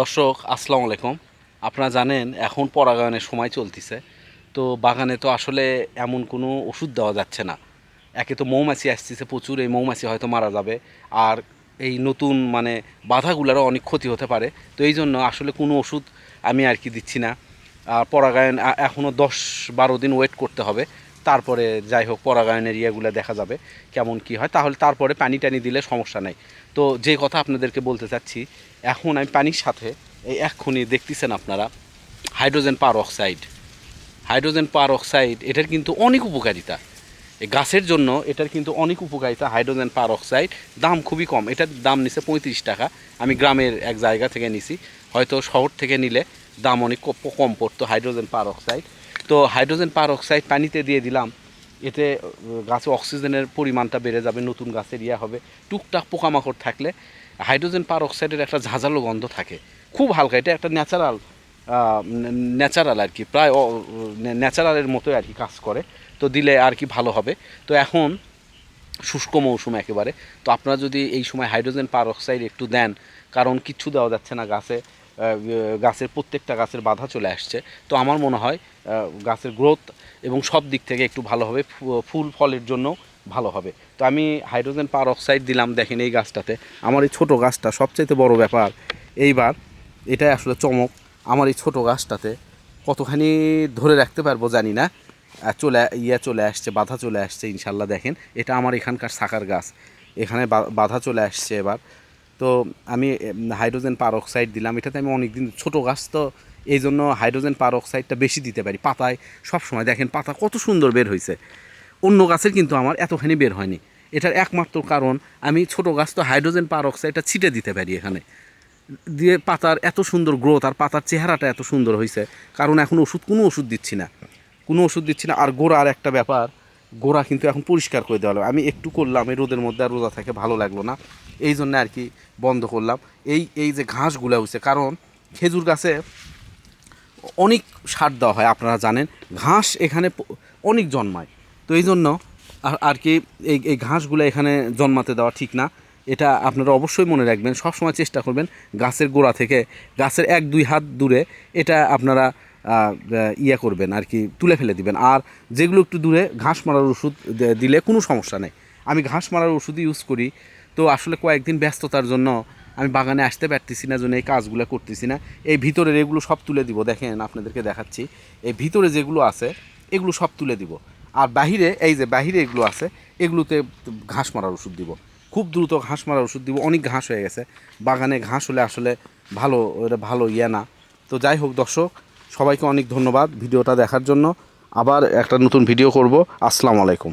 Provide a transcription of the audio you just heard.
দর্শক, আসসালামু আলাইকুম। আপনারা জানেন, এখন পরাগায়নের সময় চলতেছে। তো বাগানে তো আসলে এমন কোনো ওষুধ দেওয়া যাচ্ছে না। একে তো মৌমাছি আসতেছে প্রচুর, এই মৌমাছি হয়তো মারা যাবে। আর এই নতুন মানে বাধাগুলোরও অনেক ক্ষতি হতে পারে। তো এই জন্য আসলে কোনো ওষুধ আমি আর কি দিচ্ছি না। আর পরাগায়ন এখনও দশ বারো দিন ওয়েট করতে হবে। তারপরে যাই হোক, পরাগায়নের ইয়েগুলো দেখা যাবে কেমন কি হয়। তাহলে তারপরে পানি টানি দিলে সমস্যা নেই। তো যে কথা আপনাদেরকে বলতে চাচ্ছি, এখন আমি পানির সাথে এই এক্ষুনি দেখতেছেন আপনারা, hydrogen peroxide hydrogen peroxide এটার কিন্তু অনেক উপকারিতা। গাছের জন্য এটার কিন্তু অনেক উপকারিতা, হাইড্রোজেন পার অক্সাইড দাম খুবই কম। এটার দাম নিছে পঁয়ত্রিশ টাকা। আমি গ্রামের এক জায়গা থেকে নিছি। হয়তো শহর থেকে নিলে দাম অনেক কম পড়তো হাইড্রোজেন পার অক্সাইড তো হাইড্রোজেন পার অক্সাইড পানিতে দিয়ে দিলাম, এতে গাছে অক্সিজেনের পরিমাণটা বেড়ে যাবে, নতুন গাছের ইয়ে হবে। টুকটাক পোকামাকড় থাকলে হাইড্রোজেন পার অক্সাইডের একটা ঝাঁঝালো গন্ধ থাকে। খুব হালকা, এটা একটা ন্যাচারাল ন্যাচারাল আর কি, প্রায় ন্যাচারালের মতোই আর কি কাজ করে। তো দিলে আর কি ভালো হবে। তো এখন শুষ্ক মৌসুম একেবারে। তো আপনারা যদি এই সময় হাইড্রোজেন পার অক্সাইড একটু দেন, কারণ কিচ্ছু দেওয়া যাচ্ছে না গাছে। গাছের প্রত্যেকটা গাছের বাধা চলে আসছে। তো আমার মনে হয় গাছের গ্রোথ এবং সব দিক থেকে একটু ভালো হবে ফুল ফলের জন্য ভালো হবে। তো আমি হাইড্রোজেন পার অক্সাইড দিলাম দেখেন এই গাছটাতে। আমার এই ছোটো গাছটা সবচাইতে বড় ব্যাপার, এইবার এটাই আসলে চমক। আমার এই ছোটো গাছটাতে কতখানি ধরে রাখতে পারব জানি না। চলে ইয়ে চলে আসছে, বাধা চলে আসছে ইনশাল্লাহ দেখেন। এটা আমার এখানকার শাখার গাছ। এখানে বাধা চলে আসছে এবার। তো আমি হাইড্রোজেন পার অক্সাইড দিলাম। এটাতে আমি অনেক দিন ছোটো গাছ, তো এই জন্য হাইড্রোজেন পার অক্সাইডটা বেশি দিতে পারি। পাতায় সব সময় দেখেন, পাতা কত সুন্দর বের হয়েছে অন্য গাছের কিন্তু আমার এতখানি বের হয়নি। এটার একমাত্র কারণ, আমি ছোটো গাছ, তো হাইড্রোজেন পার অক্সাইডটা ছিটে দিতে পারি এখানে। দিয়ে পাতার এত সুন্দর গ্রোথ আর পাতার চেহারাটা এত সুন্দর হয়েছে কারণ এখন ওষুধ, কোনো ওষুধ দিচ্ছি না। কোনো ওষুধ দিচ্ছি না। আর গোড়ার একটা ব্যাপার, গোড়া কিন্তু এখন পরিষ্কার করে দেওয়া আমি একটু করলাম, এই রোদের মধ্যে আর রোদা থাকে ভালো লাগল না। এই জন্য আর কি বন্ধ করলাম। এই এই যে ঘাসগুলো হয়েছে কারণ খেজুর গাছে অনেক সার দেওয়া হয়, আপনারা জানেন। ঘাস এখানে অনেক জন্মায়। তো এই জন্য আর কি এই এই ঘাসগুলো এখানে জন্মাতে দেওয়া ঠিক না। এটা আপনারা অবশ্যই মনে রাখবেন, সবসময় চেষ্টা করবেন গাছের গোড়া থেকে, গাছের এক, দুই হাত দূরে এটা আপনারা ইয়ে করবেন আর কি, তুলে ফেলে দিবেন। আর যেগুলো একটু দূরে, ঘাস মারার ওষুধ দিলে কোনো সমস্যা নেই। আমি ঘাস মারার ওষুধ ইউজ করি। তো আসলে কয়েকদিন ব্যস্ততার জন্য আমি বাগানে আসতে পারতেছি না জন্য এই কাজগুলো করতেছি না। এই ভিতরের এগুলো সব তুলে দিব, দেখেন আপনাদেরকে দেখাচ্ছি। এই ভিতরে যেগুলো আছে, এগুলো সব তুলে দিব। আর বাহিরে, এই যে বাহিরে এগুলো আছে, এগুলোতে ঘাস মারার ওষুধ দিব। খুব দ্রুত ঘাস মারার ওষুধ দিব, অনেক ঘাস হয়ে গেছে। বাগানে ঘাস হলে আসলে ভালো, এটা ভালো ইয়ে না। তো যাই হোক দর্শক, সবাইকে অনেক ধন্যবাদ ভিডিওটা দেখার জন্য। আবার একটা নতুন ভিডিও করব। আসসালামু আলাইকুম।